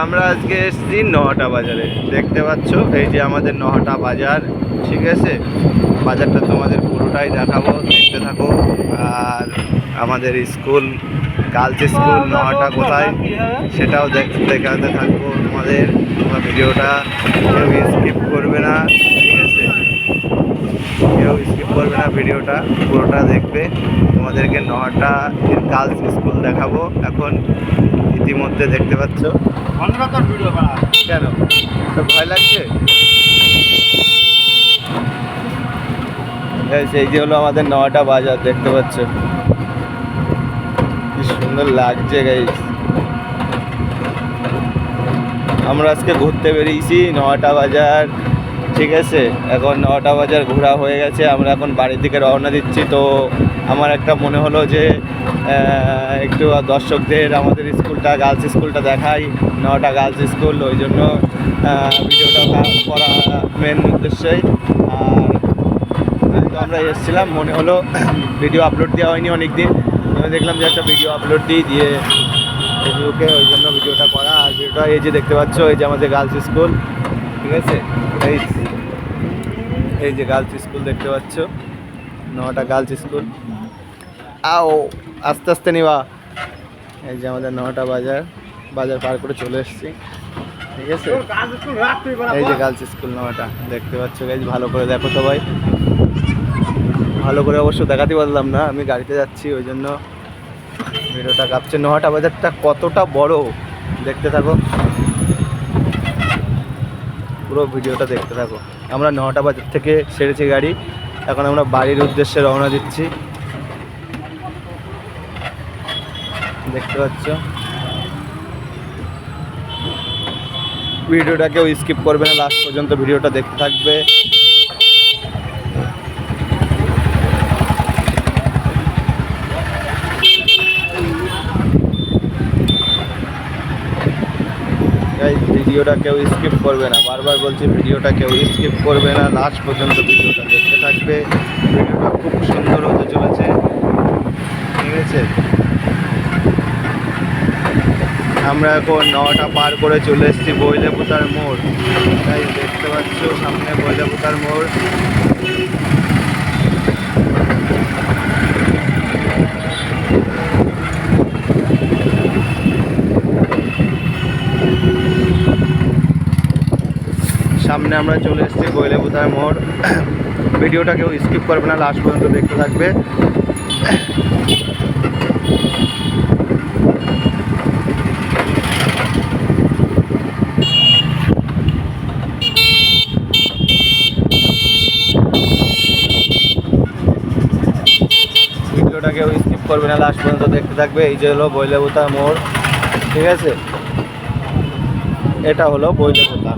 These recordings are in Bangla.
আমরা আজকে এসেছি নহাটা বাজারে। দেখতে পাচ্ছ, এই যে আমাদের নহাটা বাজার, ঠিক আছে? বাজারটা তোমাদের পুরোটাই দেখাবো, দেখতে থাকো। আর আমাদের স্কুল গার্লস স্কুল, নহাটা কোথায়? সেটাও দেখ- দেখাতে থাকব তোমাদের ভিডিওটা। স্কিপ করবে না ঠিক আছে কেউ স্কিপ করবে না ভিডিওটা পুরোটা দেখবে। তোমাদেরকে নহাটা গার্লস স্কুল দেখাবো। এখন ইতিমধ্যে দেখতে পাচ্ছ। কেন? তো ভয় লাগছে? এই যে হলো আমাদের নটা বাজার দেখতে পাচ্ছ। কি সুন্দর লাগছে গাইস আমরা আজকে ঘুরতে বেরিয়েছি নটা বাজার। ঠিক আছে, এখন নটা বাজার ঘোরা হয়ে গেছে, আমরা এখন বাড়ির দিকে রওনা দিচ্ছি। তো আমার একটা মনে হলো যে একটু দর্শকদের আমাদের স্কুলটা গার্লস স্কুলটা দেখাই, নটা গার্লস স্কুল, ওই জন্য ভিডিওটা করা মেন উদ্দেশ্যই। আর আমরা এসেছিলাম, মনে হলো ভিডিও আপলোড দেওয়া হয়নি অনেক দিন আমি দেখলাম যে একটা ভিডিও আপলোড দিই, দিয়ে ফেসবুকে ওই জন্য ভিডিওটা করা। আর ভিডিওটা এই যে দেখতে পাচ্ছ, এই যে আমাদের গার্লস স্কুল, ঠিক আছে? এই এই যে গার্লস স্কুল দেখতে পাচ্ছ, নটা গার্লস স্কুল। আও, আস্তে আস্তে নিবা। এই যে আমাদের নটা বাজার বাজার পার করে চলে এসেছি। ঠিক আছে? এই যে গার্লস স্কুল নটা, দেখতে পাচ্ছ গাইজ ভালো করে দেখো সবাই। ভালো করে অবশ্য দেখাতে পারলাম না, আমি গাড়িতে যাচ্ছি, ওই জন্য ভিডিওটা কাঁপছে। নটা বাজারটা কতটা বড়, দেখতে থাকো। পুরো ভিডিওটা দেখতে থাকো। আমরা নটা বাজার থেকে সেরেছি গাড়ি। এখন আমরা বাড়ির উদ্দেশ্যে রওনা দিচ্ছি। দেখতে পাচ্ছ? ভিডিওটা কেউ স্কিপ করবে না লাস্ট পর্যন্ত ভিডিওটা দেখতে থাকবে গাইজ ভিডিওটা কেউ স্কিপ করবে না। বারবার বলছি, ভিডিওটা কেউ স্কিপ করবে না। লাস্ট পর্যন্ত ভিডিওটা দেখতে থাকবে। ভিডিওটা খুব সুন্দর হতে চলেছে। ঠিক আছে? আমরা এখন নটা পার করে চলে এসেছি বৈলেপুতার মোড়। তাই দেখতে পাচ্ছ, সামনে বৈলেপুতার মোড়। সামনে আমরা চলে এসেছি বৈলেপুতার মোড়। ভিডিওটা কেউ স্কিপ করবে না লাস্ট পর্যন্ত দেখতে থাকবে। ভিডিওটা কেউ স্কিপ করবে না লাস্ট পর্যন্ত দেখতে থাকবে। এই যে হলো বৈলেপুতা মোড়, ঠিক আছে? এটা হলো বৈলেপুতা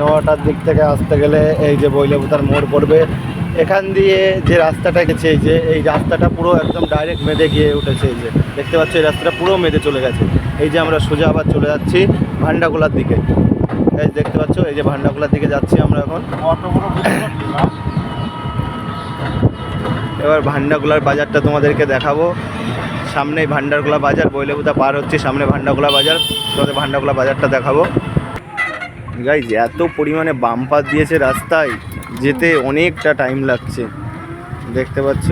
নটার দিক থেকে আসতে গেলে এই যে বৈলেপুতার মোড় পড়বে। এখান দিয়ে যে রাস্তাটা গেছে, এই যে এই রাস্তাটা পুরো একদম ডাইরেক্ট মেদে গিয়ে উঠেছে যে দেখতে পাচ্ছ এই রাস্তাটা পুরো মেদে চলে গেছে। এই যে আমরা সোজা আবার চলে যাচ্ছি ভান্ডাগোলার দিকে। এই দেখতে পাচ্ছ, এই যে ভান্ডাগোলার দিকে যাচ্ছি আমরা এখন। এবার ভান্ডাগোলার বাজারটা তোমাদেরকে দেখাবো। সামনেই ভান্ডারগোলা বাজার বৈলেবুতা পার হচ্ছে, সামনে ভান্ডাগোলা বাজার। তোমাদের ভান্ডাগোলা বাজারটা দেখাবো। গাইজ এত পরিমাণে বাম্পার দিয়েছে রাস্তায় যেতে অনেকটা টাইম লাগছে। দেখতে পাচ্ছ?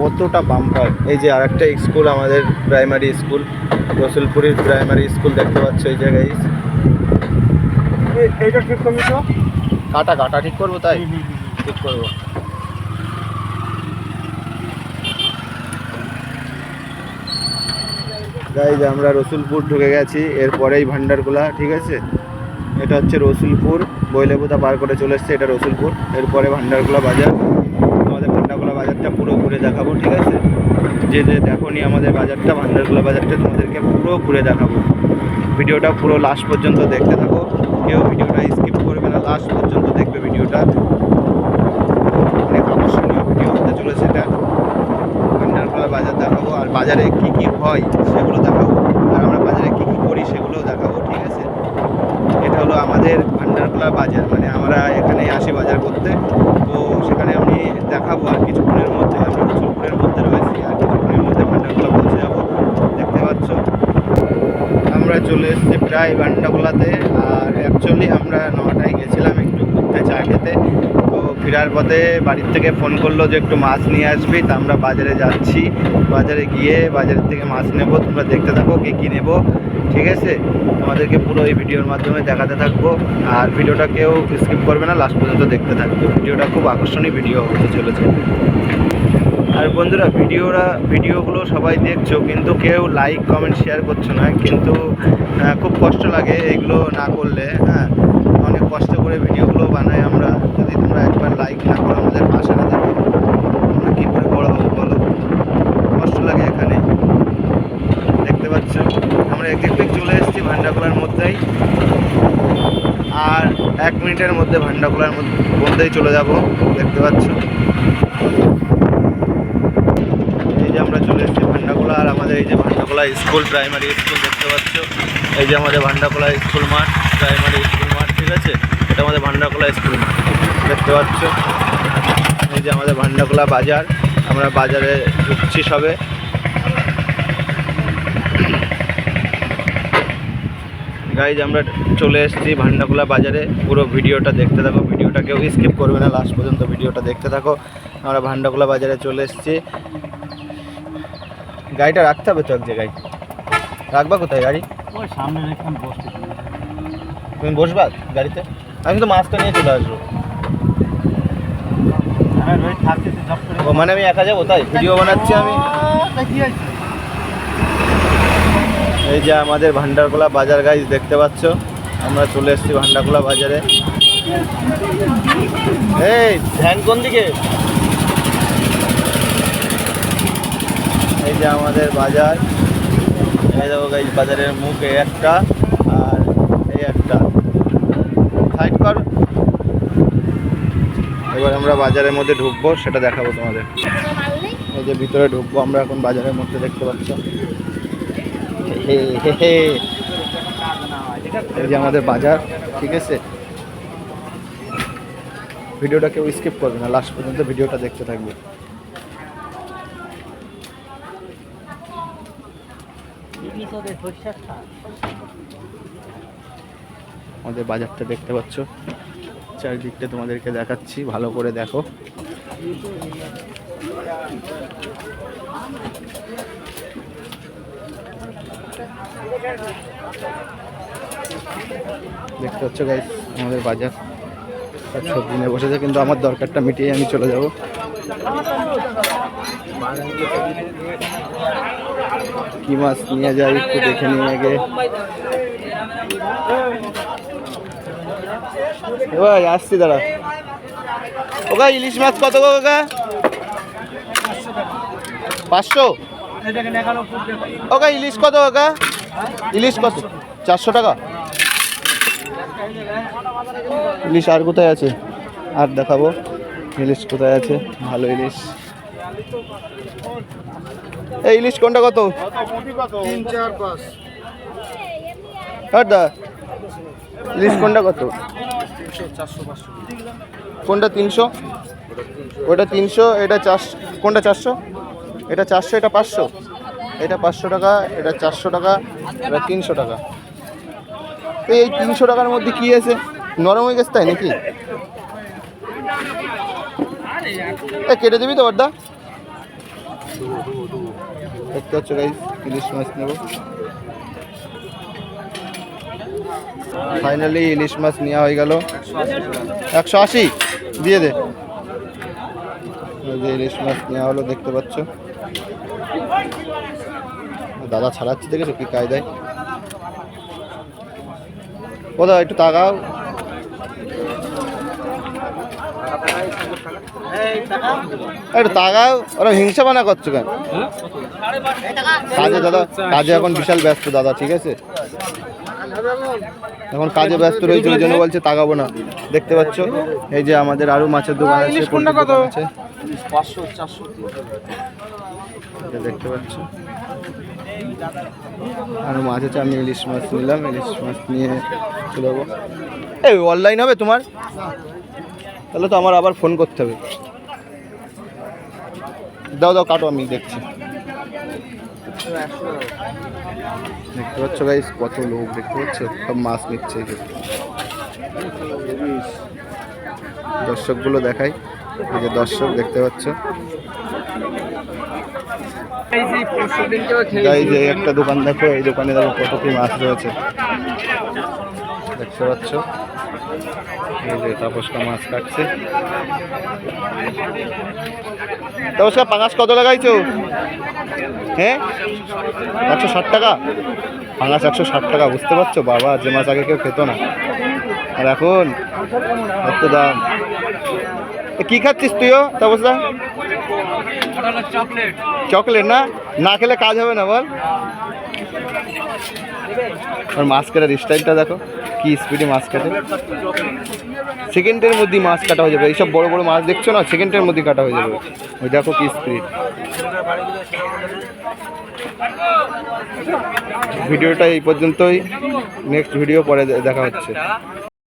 কতটা বাম্পার এই যে আরেকটা স্কুল আমাদের প্রাইমারি স্কুল রসুলপুরের প্রাইমারি স্কুল দেখতে পাচ্ছ এই জায়গায় এইটা ঠিক করবি তো? কাটা কাটা ঠিক করব তাই? ঠিক করব। গাইজ আমরা রসুলপুর ঢুকে গেছি এরপরেই ভান্ডারগুলা ঠিক আছে? এটা হচ্ছে রসুলপুর বৈলেপুতা পার করে চলে এসছে, এটা রসুলপুর। এরপরে ভান্ডারগুলা বাজার। আমাদের ভান্ডারগুলা বাজারটা পুরো ঘুরে দেখাবো, ঠিক আছে? যে যে দেখো নি আমাদের বাজারটা, ভান্ডারগুলা বাজারটা, তোমাদেরকে পুরো ঘুরে দেখাবো। ভিডিওটা পুরো লাস্ট পর্যন্ত দেখতে থাকো। কেউ ভিডিওটা স্কিপ করবে না লাস্ট পর্যন্ত দেখবে ভিডিওটা। অনেক আকর্ষণীয় ভিডিও হতে চলেছে এটা। ভান্ডারপাড়া বাজার দেখাবো, আর বাজারে কি কি হয় সেগুলো দেখাবো। আর আমরা বাজারে কি কি করি সেগুলোও দেখাবো ঠিক আছে এটা হলো আমাদের ভান্ডারপাড়া বাজার মানে আমরা এখানে আসি বাজার করতে। তো সেখানে আমি দেখাবো আর কিছুক্ষণের মধ্যে, আমরা কিছুক্ষণের মধ্যে রয়েছি আর কিছুক্ষণের মধ্যে ভান্ডারপাড়া পৌঁছে যাব। দেখতে পাচ্ছ? আমরা চলে এসেছি প্রায় ভান্ডাগোলাতে আর অ্যাকচুয়ালি আমরা নটায় গেছিলাম একটু ঘুরতে, চা খেতে। তো ফেরার পথে বাড়ির থেকে ফোন করল যে একটু মাছ নিয়ে আসবি, তা আমরা বাজারে যাচ্ছি। বাজারে গিয়ে বাজারের থেকে মাছ নেব, তোমরা দেখতে থাকো কী কী নেব, ঠিক আছে? তোমাদেরকে পুরো এই ভিডিওর মাধ্যমে দেখাতে থাকব। আর ভিডিওটা কেউ স্কিপ করবে না লাস্ট পর্যন্ত দেখতে থাকবে। ভিডিওটা খুব আকর্ষণীয় ভিডিও হতে চলেছে। আর বন্ধুরা, ভিডিওরা, ভিডিওগুলো সবাই দেখছ, কিন্তু কেউ লাইক কমেন্ট শেয়ার করছ না। কিন্তু খুব কষ্ট লাগে এগুলো না করলে হ্যাঁ অনেক কষ্ট করে ভিডিওগুলো বানাই আমরা যদি তোমরা একবার লাইক না করো আমাদের পাশে না থাকো আমরা কী করে বড় হব বলো কষ্ট লাগে এখানে দেখতে পাচ্ছ আমরা এক এক চলে এসেছি ভান্ডাকুলার মধ্যেই আর এক মিনিটের মধ্যে ভান্ডাকুলার মধ্যে মধ্যেই চলে যাব, দেখতে পাচ্ছ? এই যে আমরা চলে এসেছি ভান্ডাকোলা আর আমাদের এই যে ভান্ডাকোলা স্কুল, প্রাইমারি স্কুল, দেখতে পাচ্ছ? এই যে আমাদের ভান্ডাকোলা স্কুল মাঠ, প্রাইমারি স্কুল মাঠ, ঠিক আছে? এটা আমাদের ভান্ডাকোলা স্কুল মাঠ, দেখতে পাচ্ছ? এই যে আমাদের ভান্ডাকোলা বাজার, আমরা বাজারে ঢুকছি সবে। গাইজ আমরা চলে এসেছি ভান্ডাকুলা বাজারে। পুরো ভিডিওটা দেখতে থাকো। ভিডিওটা কেউ স্কিপ করবে না। লাস্ট পর্যন্ত ভিডিওটা দেখতে থাকো। আমরা ভান্ডাকুলা বাজারে চলে এসেছি। গাড়িটা রাখতে হবে তো এক জায়গায়? রাখবা কোথায় গাড়ি? ওই সামনে রেখে বসতে তুমি বসবা গাড়িতে? আমি তো মাছটা নিয়ে চলে আসব। মানে আমি একা যাব তাই? ভিডিও বানাচ্ছি আমি। কি এই যে আমাদের ভান্ডারকোলা বাজার গাইজ দেখতে পাচ্ছ? আমরা চলে এসেছি ভান্ডারকোলা বাজারে। এই, ধ্যান কোন দিকে? এই যে আমাদের বাজার। এই দেখো গাইজ বাজারের মুখ এই একটা আর এই একটা। সাইড কর। এবার আমরা বাজারের মধ্যে ঢুকবো, সেটা দেখাবো তোমাদের। এই যে ভিতরে ঢুকবো আমরা এখন বাজারের মধ্যে, দেখতে পাচ্ছ? হে হে হে। এই যে আমাদের বাজার, ঠিক আছে? ভিডিওটা কেউ স্কিপ করবে না লাস্ট পর্যন্ত ভিডিওটা দেখতে থাকবে। আমাদের বাজারটা দেখতে পাচ্ছ। চারিদিকটা তোমাদেরকে দেখাচ্ছি, ভালো করে দেখো। দেখতে পাচ্ছ গাইস আমাদের বাজার। সব সবজি নিয়ে বসেছে, কিন্তু আমার দরকারটা মিটিয়ে আমি চলে যাব। কি মাছ নিয়ে যাই একটু দেখে নিয়ে আগে। ভাই, আসছি, দাঁড়া। ওকা ইলিশ মাছ কত গো কাকা? পাঁচশো। ওকা ইলিশ কত কাকা ইলিশ কত? চারশো টাকা? ইলিশ আর কোথায় আছে? আর দেখাবো। ইলিশ কোথায় আছে? ভালো ইলিশ। এই ইলিশ কোনটা কত? আর দা, ইলিশ কোনটা কত? কোনটা তিনশো? ওটা তিনশো, এটা চারশো, কোনটা চারশো? এটা চারশো, এটা পাঁচশো। এটা পাঁচশো টাকা, এটা চারশো টাকা, এটা তিনশো টাকা। তো এই তিনশো টাকার মধ্যে কি আছে? নরম হয়ে গেছে তাই নাকি? এ, কেটে দিবি তো বড়দা? দেখতে পাচ্ছ গাইজ ইলিশ মাছ নেব। ফাইনালি ইলিশ মাছ নেওয়া হয়ে গেল। একশো আশি, দিয়ে দে। ইলিশ মাছ নেওয়া হলো, দেখতে পাচ্ছ। দাদা ছাড়াচ্ছে দেখেছ কি কায়দায়। কোথাও একটু তাকাও। একটু তাকাও। ওরা হিংসা বানা করছ কেন? কাজে দাদা কাজে এখন বিশাল ব্যস্ত দাদা ঠিক আছে? এখন কাজে ব্যস্ত রয়েছে ওই জন্য বলছে তাকাবো না। দেখতে পাচ্ছ? এই যে আমাদের আরও মাছের দোকান আছে দেখতে পাচ্ছ। আর মাছ আছে, আমি ইলিশ মাছ নিলাম, ইলিশ মাছ নিয়ে চলে যাব। এই অনলাইন হবে তোমার? তাহলে তো আমার আবার ফোন করতে হবে। দাও দাও, কাটো, আমি দেখছি। দেখতে পাচ্ছ গাইস কত লোক দেখতে পাচ্ছ? সব মাছ নিচ্ছে। দর্শকগুলো দেখাই। এই যে দর্শক দেখতে পাচ্ছ। এই একটা দোকান দেখো, এই দোকানে দেখো কত কি মাছ রয়েছে। দেখতে পাচ্ছ। এই যে তাপসটা মাছ কাটছে। তাপসকা, পাঙাশ কত লাগাইছো? হ্যাঁ? একশো ষাট টাকা? পাঙাশ একশো ষাট টাকা, বুঝতে পারছ? বাবা, যে মাছ আগে কেউ খেত না। আর এখন, এত দাম। কি খাচ্ছিস তুইও তাপসদা? চকলেট। চকলেট না? না খেলে কাজ হবে না বল। আর মাছ কাটার স্টাইলটা দেখো কি স্পিডে মাছ কাটে সেকেন্ডের মধ্যেই মাছ কাটা হয়ে যাবে। এইসব বড় বড় মাছ দেখছ না? সেকেন্ডের মধ্যেই কাটা হয়ে যাবে। ওই দেখো কি স্পিড ভিডিওটা এই পর্যন্তই। নেক্সট ভিডিও পরে দেখা হচ্ছে।